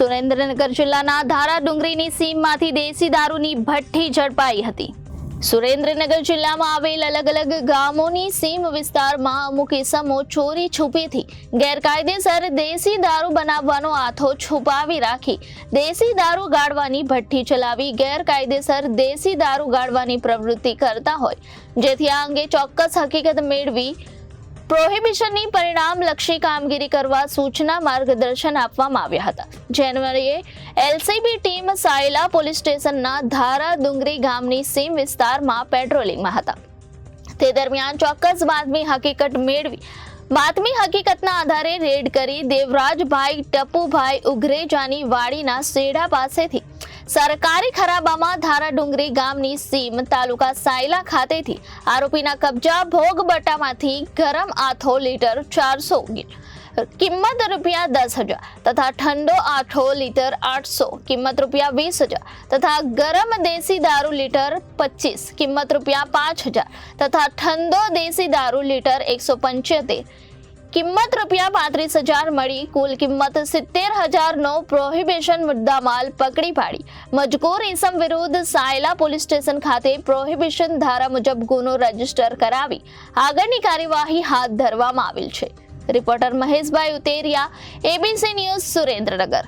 સુરેન્દ્રનગર જિલ્લાના ધારા ડુંગરીની સીમમાંથી દેશી દારૂની ભઠ્ઠી ઝડપાઈ હતી. સુરેન્દ્રનગર જિલ્લામાં આવેલ અલગ અલગ ગામોની સીમ વિસ્તારમાં અમુક ઇસમો ચોરી છુપીથી ગેરકાયદેસર દેશી દારૂ બનાવવાનો આથો છુપાવી રાખી દેશી દારૂ ગાળવાની ભઠ્ઠી ચલાવી ગેરકાયદેસર દેશી દારૂ ગાળવાની પ્રવૃત્તિ કરતા હોય. જેથી આ અંગે ચોક્કસ હકીકત મેળવી પ્રોહિબિશનની પરિણામલક્ષી કામગીરી કરવા સૂચના માર્ગદર્શન આપવામાં આવ્યા હતા. જાન્યુઆરીએ એલસીબી ટીમ સાયલા પોલીસ સ્ટેશનના ધારા ડુંગરી ગામની સીમ વિસ્તારમાં પેટ્રોલિંગમાં હતા. તે દરમિયાન ચોક્કસ બાતમી હકીકત મેળવી બાતમી હકીકતના આધારે રેડ કરી દેવરાજભાઈ ટપુભાઈ ઉઘરેજાની વાડીના સેડા પાસેથી સરકારી ખરાબામાં ધારા ડુંગરી ગામની સીમ તાલુકા સાયલા ખાતેથી આરોપીના કબજા ભોગ બટામાંથી ગરમ આથો લીટર ચારસો કિંમત રૂપિયા દસ હજાર તથા ઠંડો આઠો લીટર આઠસો, કિંમત રૂપિયા વીસ હજાર તથા ગરમ દેશી દારૂ લીટર પચીસ, કિંમત રૂપિયા પાંચ હજાર તથા ઠંડો દેશી દારૂ લીટર એકસો પંચોતેર કિંમત રૂપિયા પાંત્રીસ હજાર મળી, કુલ કિંમત સિત્તેર હજારનો પ્રોહિબિશન મુદ્દામાલ પકડી પાડી. મજકૂર ઇસમ વિરુદ્ધ સાયલા પોલીસ સ્ટેશન ખાતે પ્રોહિબિશન ધારા મુજબ ગુનો રજિસ્ટર કરાવી. આગળની કાર્યવાહી હાથ ધરવામાં આવેલ છે. Reporter Maheshbhai Uteriya ABC news Surendranagar.